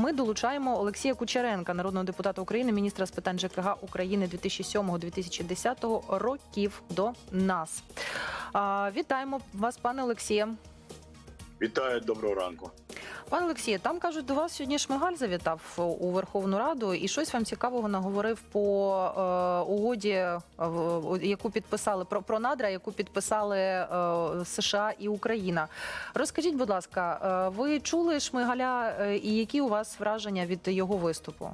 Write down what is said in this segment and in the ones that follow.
ми долучаємо Олексія Кучеренка, народного депутата України, міністра з питань ЖКГ України 2007-2010 років до нас. Вітаємо вас, пане Олексіє. Вітаю, доброго ранку. Пане Олексію, там кажуть, до вас сьогодні Шмигаль завітав у Верховну Раду і щось вам цікавого наговорив по е, угоді, е, яку підписали про, про надра, яку підписали е, США і Україна. Розкажіть, будь ласка, е, ви чули Шмигаля е, і які у вас враження від його виступу?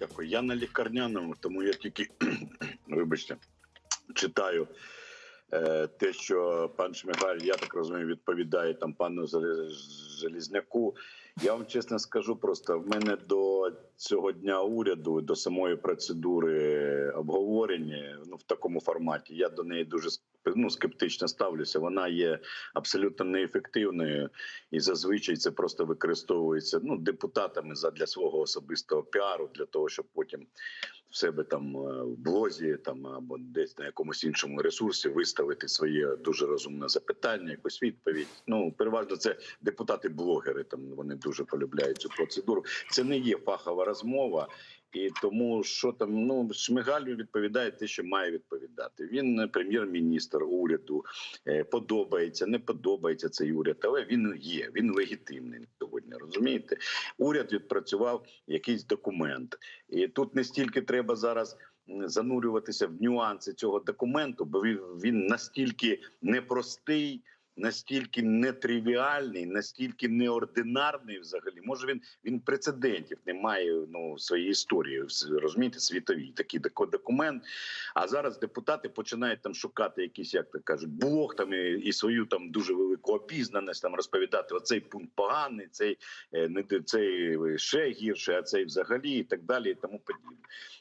Дякую. Я на лікарняному, тому я тільки вибачте, читаю те, що пан Шмигаль, я так розумію, відповідає там пану Желізняку. Я вам чесно скажу, просто в мене до цього дня уряду, до самої процедури обговорення, ну в такому форматі, я до неї дуже ну, скептично ставлюся. Вона є абсолютно неефективною, і зазвичай це просто використовується ну депутатами задля свого особистого піару, для того, щоб потім в себе там е, в блозі там або десь на якомусь іншому ресурсі виставити своє дуже розумне запитання, якусь відповідь. Ну переважно це депутати-блогери. Там вони дуже полюбляють цю процедуру. Це не є фахова розмова. І тому що там ну Шмигаль відповідає те, що має відповідати. Він е, прем'єр-міністр уряду. Е, Подобається, не подобається цей уряд, але він є. Він легітимний сьогодні. Розумієте, уряд відпрацював якийсь документ, і тут не стільки треба зараз. Занурюватися в нюанси цього документу, бо він, він настільки непростий, настільки нетривіальний, настільки неординарний, взагалі. Може він він прецедентів не має ну в своїй історії, розумієте, світовій такий документ. А зараз депутати починають там шукати якийсь, як то кажуть, блог там і, і свою там дуже велику обізнаність, там розповідати оцей пункт поганий, цей е, не цей ще гірше, а цей взагалі і так далі, і тому подібне.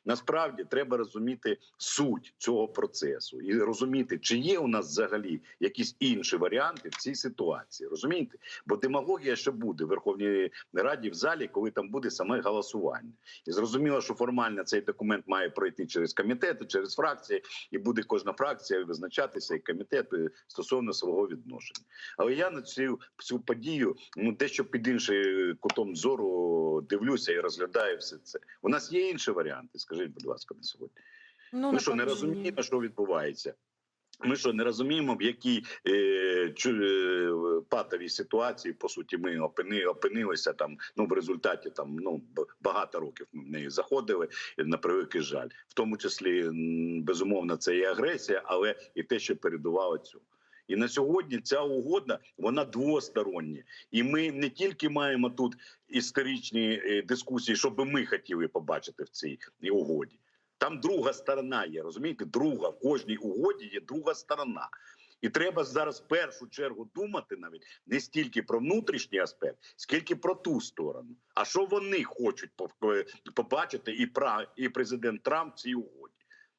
Насправді треба розуміти суть цього процесу і розуміти, чи є у нас взагалі якісь інші варіанти в цій ситуації. Розумієте? Бо демагогія ще буде в Верховній Раді в залі, коли там буде саме голосування. І зрозуміло, що формально цей документ має пройти через комітети, через фракції, і буде кожна фракція визначатися і комітет е, стосовно свого відношення. Але я на цю, цю подію ну дещо під іншим кутом зору дивлюся і розглядаю все це. У нас є інші варіанти. Скажіть, будь ласка, на сьогодні. Ну, Ми що не розуміємо, що відбувається. Ми що не розуміємо, в якій е, чу, е, патовій ситуації по суті ми опини, опинилися там. Ну в результаті там ну багато років ми в неї заходили на превеликий жаль, в тому числі безумовно це і агресія, але і те, що передувало цьому. І на сьогодні ця угода вона двостороння, і ми не тільки маємо тут історичні е, дискусії, що би ми хотіли побачити в цій угоді. Там друга сторона є, розумієте? Друга в кожній угоді є друга сторона. І треба зараз в першу чергу думати навіть не стільки про внутрішній аспект, скільки про ту сторону. А що вони хочуть пов- побачити, і пра і президент Трамп ці цій угоді.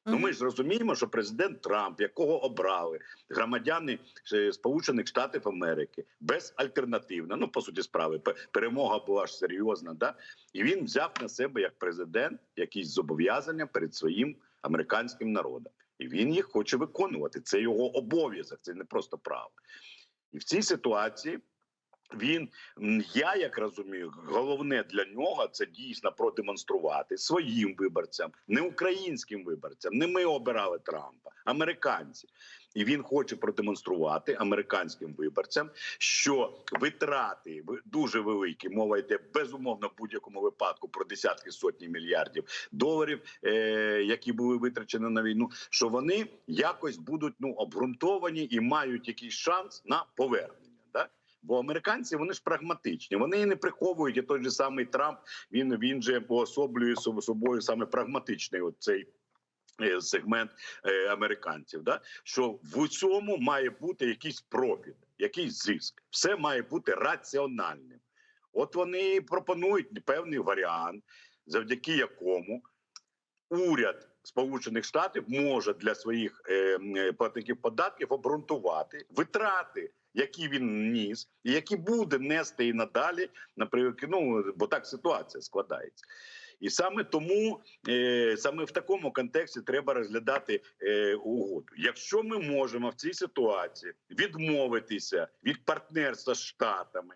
Ну ми ж розуміємо, що президент Трамп, якого обрали громадяни е, Сполучених Штатів Америки, безальтернативно. Ну по суті справи, перемога була ж серйозна. Да? І він взяв на себе як президент якісь зобов'язання перед своїм американським народом, і він їх хоче виконувати. Це його обов'язок, це не просто право. І в цій ситуації він я як розумію, головне для нього це дійсно продемонструвати своїм виборцям, не українським виборцям. Не ми обирали Трампа, американці. І він хоче продемонструвати американським виборцям, що витрати ви- дуже великі. Мова йде безумовно в будь-якому випадку про десятки сотні мільярдів доларів, е, які були витрачені на війну. Що вони якось будуть ну обґрунтовані і мають якийсь шанс на повернення. Бо американці вони ж прагматичні, вони і не приховують. І той же самий Трамп він він же уособлює соб- собою саме прагматичний от цей е, сегмент е, американців. Да? Що в цьому має бути якийсь профіт, якийсь зиск. Все має бути раціональним. От вони пропонують певний варіант, завдяки якому уряд Сполучених Штатів може для своїх е, платників податків обґрунтувати витрати, які він ніс, і які буде нести і надалі, ну бо так ситуація складається. І саме тому е, саме в такому контексті треба розглядати е, угоду. Якщо ми можемо в цій ситуації відмовитися від партнерства з штатами,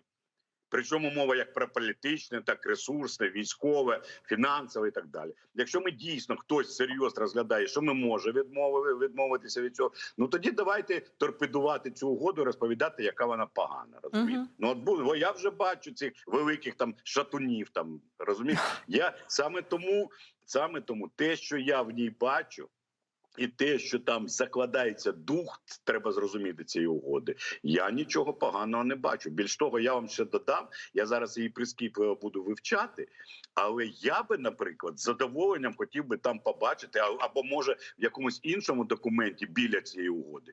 Причому мова як про політичне, так ресурсне, військове, фінансове і так далі. Якщо ми дійсно хтось серйозно розглядає, що ми можемо відмови відмовитися від цього, ну тоді давайте торпедувати цю угоду, розповідати, яка вона погана. Розумієте? Мгм. Ну от бо я вже бачу цих великих там шатунів. Там розумієте? Я саме тому, саме тому, те, що я в ній бачу. І те, що там закладається дух, треба зрозуміти цієї угоди. Я нічого поганого не бачу. Більш того, я вам ще додам. Я зараз її прискіпливо буду вивчати. Але я би, наприклад, з задоволенням хотів би там побачити, або може в якомусь іншому документі біля цієї угоди.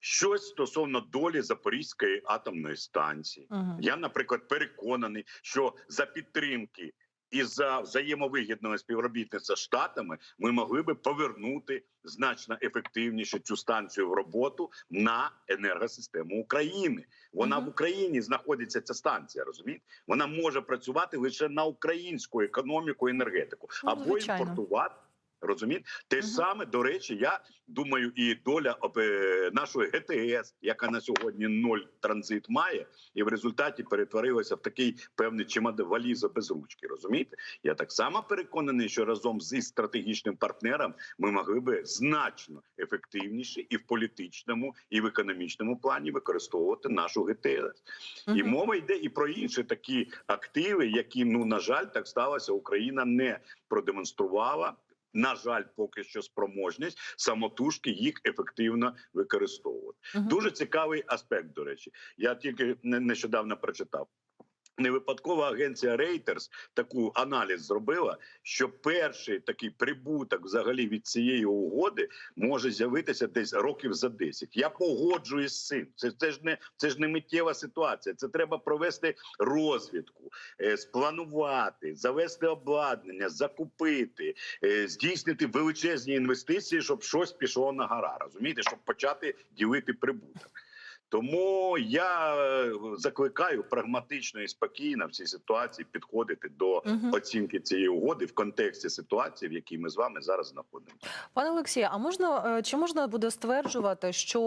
Щось стосовно долі Запорізької атомної станції. Мгм. Я, наприклад, переконаний, що за підтримки і за взаємовигідного співробітництва з штатами ми могли би повернути значно ефективніше цю станцію в роботу на енергосистему України. Вона Мгм. в Україні знаходиться ця станція. Розумієте? Вона може працювати лише на українську економіку енергетику Ну, або ну, імпортувати. Розумієте? Те ж саме, до речі, я думаю, і доля е, нашої ГТС, яка на сьогодні ноль транзит має, і в результаті перетворилася в такий певний чимаде валіза без ручки. Розумієте? Я так само переконаний, що разом зі стратегічним партнером ми могли би значно ефективніше і в політичному, і в економічному плані використовувати нашу ГТС. І мова йде і про інші такі активи, які ну на жаль, так сталося. Україна не продемонструвала. На жаль, поки що спроможність самотужки їх ефективно використовувати. Мгм. Дуже цікавий аспект. До речі, я тільки не- нещодавно прочитав. Не випадково агенція Reuters таку аналіз зробила, що перший такий прибуток взагалі від цієї угоди може з'явитися десь років за 10. Я погоджуюсь з цим. Це, це ж не це ж не миттєва ситуація. Це треба провести розвідку, е, спланувати, завести обладнання, закупити, е, здійснити величезні інвестиції, щоб щось пішло на гора. Розумієте, щоб почати ділити прибуток. Тому я е, закликаю прагматично і спокійно в цій ситуації підходити до Мгм. оцінки цієї угоди в контексті ситуації, в якій ми з вами зараз знаходимося. Пане Олексію, а можна е, чи можна буде стверджувати, що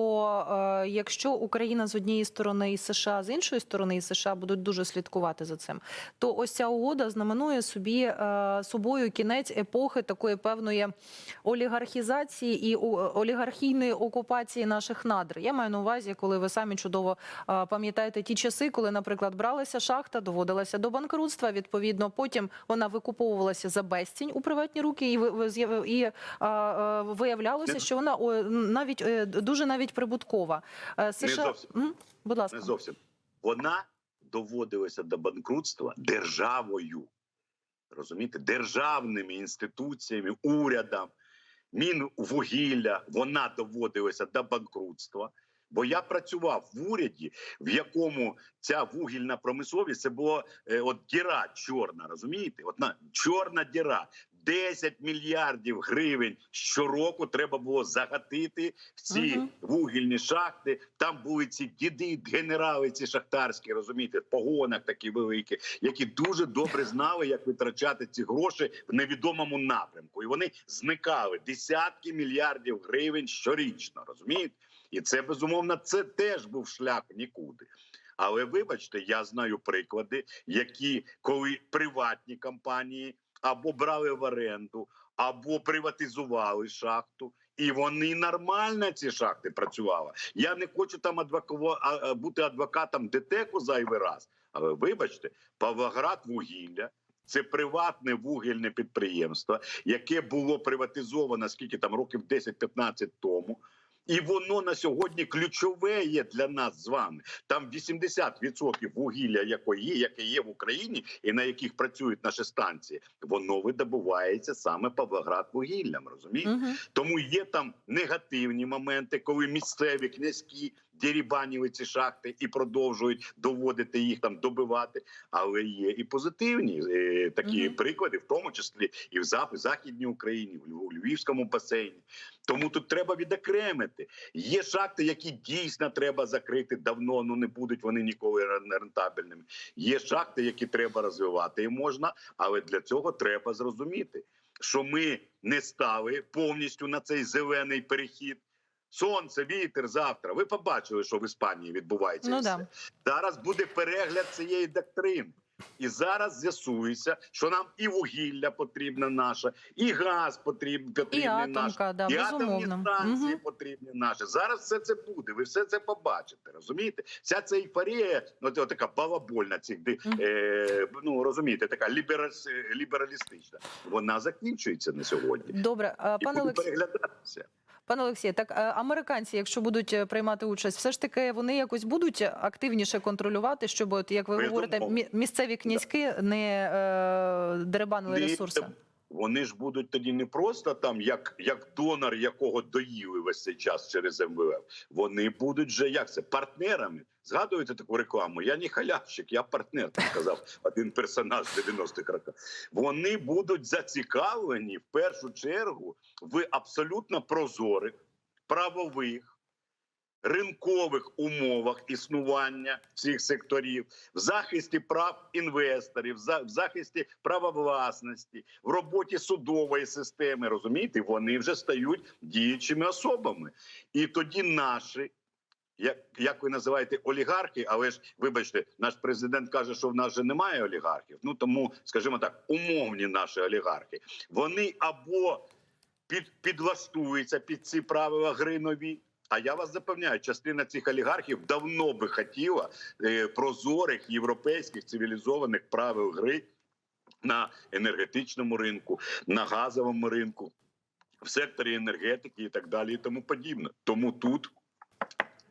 е, якщо Україна з однієї сторони і США з іншої сторони і США будуть дуже слідкувати за цим, то ось ця угода знаменує собі собою кінець епохи такої певної олігархізації і олігархійної окупації наших надр. Я маю на увазі, коли ви самі чудово пам'ятаєте ті часи, коли, наприклад, бралася шахта, доводилася до банкрутства. Відповідно, потім вона викуповувалася за безцінь у приватні руки, і і виявлялося, що вона навіть е, дуже навіть прибуткова. Е, США, зовсім. Будь ласка, Не зовсім вона доводилася до банкрутства державою. Розумієте, державними інституціями, урядом, Мінвугілля, вона доводилася до банкрутства. Бо я працював в уряді, в якому ця вугільна промисловість це було е, от діра чорна, розумієте? От на чорна діра. 10 мільярдів гривень щороку треба було загатити в ці Мгм. вугільні шахти. Там були ці діди, генерали, ці шахтарські, розумієте, в погонах такі великі, які дуже добре знали, як витрачати ці гроші в невідомому напрямку. І вони зникали десятки мільярдів гривень щорічно, розумієте? І це безумовно це теж був шлях нікуди. Але вибачте, я знаю приклади, які коли приватні компанії або брали в оренду, або приватизували шахту. І вони нормально ці шахти працювали. Я не хочу там адвокува- а- а, бути адвокатом ДТЕКу зайвий раз. Але вибачте, Павлоград вугілля це приватне вугільне підприємство, яке було приватизовано скільки там років 10-15 тому. І воно на сьогодні ключове є для нас з вами. Там 80% вугілля, якої є, яке є в Україні, і на яких працюють наші станції, воно видобувається саме Павлоград вугіллям. Розумієте? Угу. Тому є там негативні моменти, коли місцеві князькі дерібанили ці шахти і продовжують доводити їх там добивати. Але є і позитивні е, такі Мгм. приклади, в тому числі і в західній Україні, в Львівському басейні. Тому тут треба відокремити. Є шахти, які дійсно треба закрити давно. Ну не будуть вони ніколи рен- рентабельними. Є шахти, які треба розвивати, і можна, але для цього треба зрозуміти, що ми не стали повністю на цей зелений перехід. Сонце, вітер завтра. Ви побачили, що в Іспанії відбувається. Ну і да. Зараз буде перегляд цієї доктрини. І зараз з'ясується, що нам і вугілля потрібне наше, і газ потрібен, І потрібний наш, да, і атомні станції Мгм. потрібні наші. Зараз все це буде. Ви все це побачите. Розумієте? Вся ця ейфорія, ну це така балабольна де, Мгм. е, ну розумієте, така ліберас, лібералістична. Вона закінчується на сьогодні. Добре, пане Олексій. переглядатися. Пане Олексію, так е, американці, якщо будуть е, приймати участь, все ж таки вони якось будуть активніше контролювати, щоб, от, як ви Безумовно. говорите, мі- місцеві князьки не е, деребанили не, ресурси. Вони ж будуть тоді не просто там, як, як донор, якого доїли весь цей час через МВФ. Вони будуть же як це партнерами. Згадуєте таку рекламу? Я не халявщик, я партнер. Так сказав один персонаж 90-х років. Вони будуть зацікавлені в першу чергу в абсолютно прозорих, правових. Ринкових умовах існування всіх секторів, в захисті прав інвесторів, в захисті права власності, в роботі судової системи. Розумієте, вони вже стають діючими особами. І тоді наші, як, як ви називаєте, олігархи, але ж вибачте, наш президент каже, що в нас же немає олігархів. Ну тому, скажімо так, умовні наші олігархи. Вони або під, підлаштуються під ці правила гри нові. А я вас запевняю, частина цих олігархів давно би хотіла е, прозорих європейських цивілізованих правил гри на енергетичному ринку, на газовому ринку, в секторі енергетики і так далі, і тому подібне. Тому тут.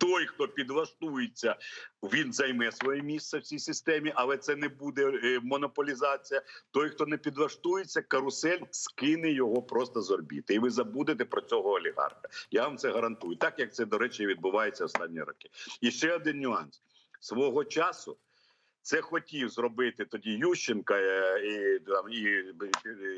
Той, хто підлаштується, він займе своє місце в цій системі, але це не буде е, монополізація. Той, хто не підлаштується, карусель скине його просто з орбіти. І ви забудете про цього олігарха. Я вам це гарантую. Так як це, до речі, відбувається останні роки. І ще один нюанс свого часу. Це хотів зробити тоді Ющенка е, і, і,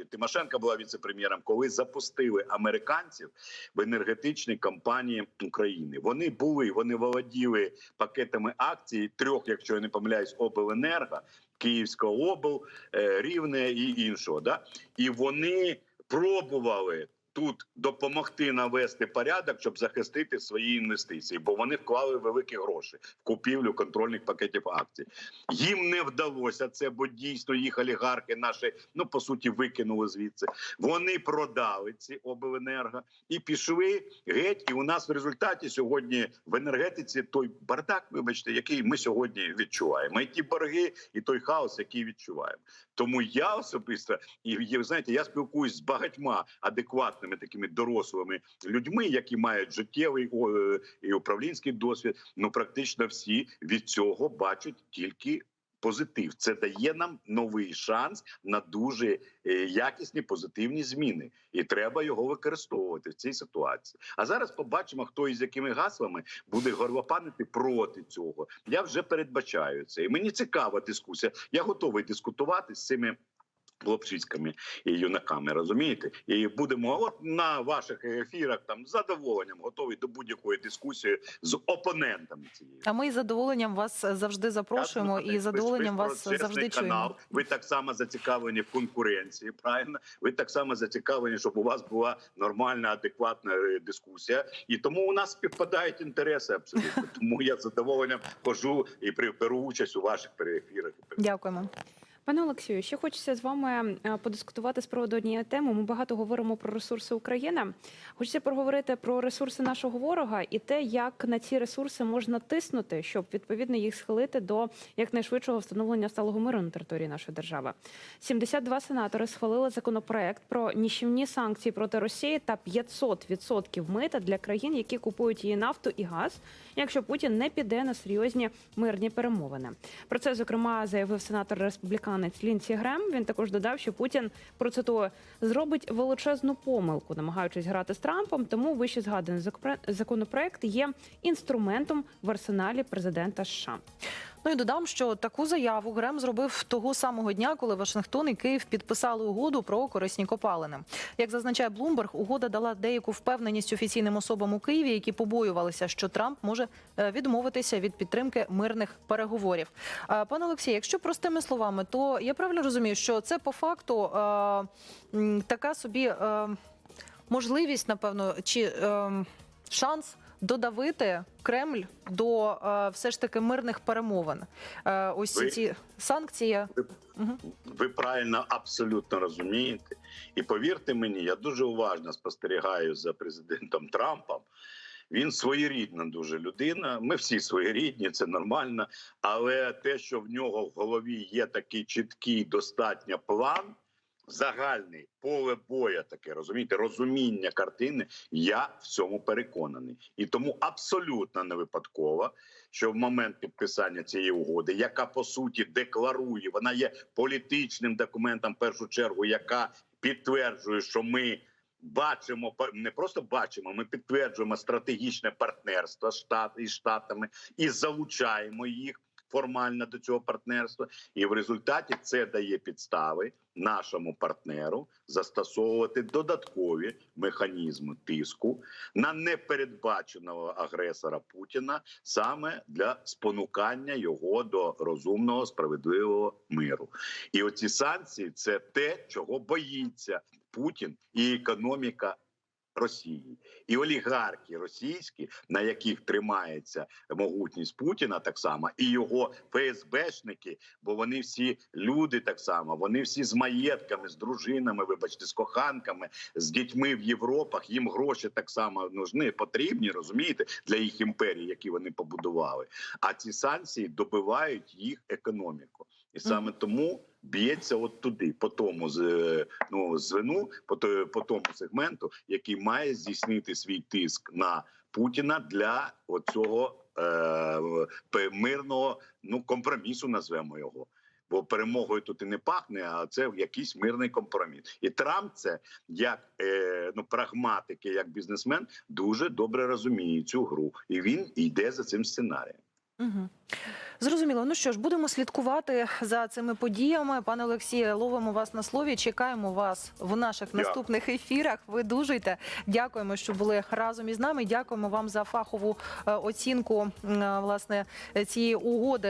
і Тимошенко була віце-прем'єром, коли запустили американців в енергетичній компанії України. Вони були, вони володіли пакетами акцій трьох, якщо я не помиляюсь, обленерго, Київського обл, е, Рівне і іншого. Да? І вони пробували. Тут допомогти навести порядок, щоб захистити свої інвестиції, бо вони вклали великі гроші в купівлю контрольних пакетів акцій. Їм не вдалося це, бо дійсно їх олігархи наші ну по суті викинули звідси. Вони продали ці обленерго і пішли геть. І у нас в результаті сьогодні в енергетиці той бардак, вибачте, який ми сьогодні відчуваємо. І ті борги, і той хаос, який відчуваємо. Тому я особисто і знаєте, я спілкуюсь з багатьма адекватними такими дорослими людьми, які мають життєвий е, і управлінський досвід. Ну практично всі від цього бачать тільки. Позитив це дає нам новий шанс на дуже е, якісні позитивні зміни, і треба його використовувати в цій ситуації. А зараз побачимо, хто із якими гаслами буде горлопанити проти цього. Я вже передбачаю це, і мені цікава дискусія. Я готовий дискутувати з цими. Хлопчиськами і юнаками, розумієте, і будемо от на ваших ефірах там з задоволенням готові до будь-якої дискусії з опонентами цієї. А ми з задоволенням вас завжди запрошуємо Я і з задоволенням вас завжди канал. чуємо. Ви так само зацікавлені в конкуренції. Правильно, ви так само зацікавлені, щоб у вас була нормальна, адекватна е, дискусія. І тому у нас співпадають інтереси абсолютно. Тому я з задоволенням хожу і беру участь у ваших переефірах. Дякуємо. Пане Олексію, ще хочеться з вами е, подискутувати з приводу однієї теми. Ми багато говоримо про ресурси України. Хочеться поговорити про ресурси нашого ворога і те, як на ці ресурси можна тиснути, щоб відповідно їх схилити до якнайшвидшого встановлення сталого миру на території нашої держави. 72 сенатори схвалили законопроект про ніщівні санкції проти Росії та 500% мита для країн, які купують її нафту і газ, якщо Путін не піде на серйозні мирні перемовини. Про це зокрема заявив сенатор республіканець Лінсі Грем. Він також додав, що Путін процитую зробить величезну помилку, намагаючись грати з Трампом. Тому вище згаданий законопроект є інструментом в арсеналі президента США. Ну і додам, що таку заяву Грем зробив того самого дня, коли Вашингтон і Київ підписали угоду про корисні копалини. Як зазначає Блумберг, угода дала деяку впевненість офіційним особам у Києві, які побоювалися, що Трамп може е, відмовитися від підтримки мирних переговорів. Пане Олексій, якщо простими словами, то я правильно розумію, що це по факту е, така собі е, можливість, напевно, чи. е, шанс додавити Кремль до е, все ж таки мирних перемовин. Е, ось Ви- ці санкції. Мгм. Ви правильно абсолютно розумієте. І повірте мені, я дуже уважно спостерігаю за президентом Трампом. Він своєрідна дуже людина. Ми всі своєрідні, це нормально. Але те, що в нього в голові є такий чіткий достатньо план, загальний поле боя, таке розумієте, розуміння картини. Я в цьому переконаний, і тому абсолютно не випадково, що в момент підписання цієї угоди, яка по суті декларує, вона є політичним документом, в першу чергу, яка підтверджує, що ми. Бачимо не просто бачимо, ми підтверджуємо стратегічне партнерство штат із штатами і залучаємо їх формально до цього партнерства. І в результаті це дає підстави нашому партнеру застосовувати додаткові механізми тиску на непередбаченого агресора Путіна саме для спонукання його до розумного справедливого миру. І оці санкції це те, чого боїться Путін і економіка. Росії і олігархи російські, на яких тримається могутність Путіна, так само, і його ФСБшники, бо вони всі люди так само, вони всі з маєтками, з дружинами, вибачте, з коханками, з дітьми в Європах. Їм гроші так само нужні, потрібні, розумієте, для їх імперії, які вони побудували. А ці санкції добивають їх економіку, і саме тому б'ється от туди, по тому е, ну звину, по по тому сегменту, який має здійснити свій тиск на Путіна для оцього е, мирного ну компромісу, назвемо його. Бо перемогою тут і не пахне, а це якийсь мирний компроміс. І Трамп це як е, ну прагматики, як бізнесмен, дуже добре розуміє цю гру, і він йде за цим сценарієм. Угу. Зрозуміло. Ну що ж, будемо слідкувати за цими подіями. Пане Олексію, ловимо вас на слові. Чекаємо вас в наших наступних ефірах. Ви дужуйте. Дякуємо, що були разом із нами. Дякуємо вам за фахову е, оцінку е, власне цієї угоди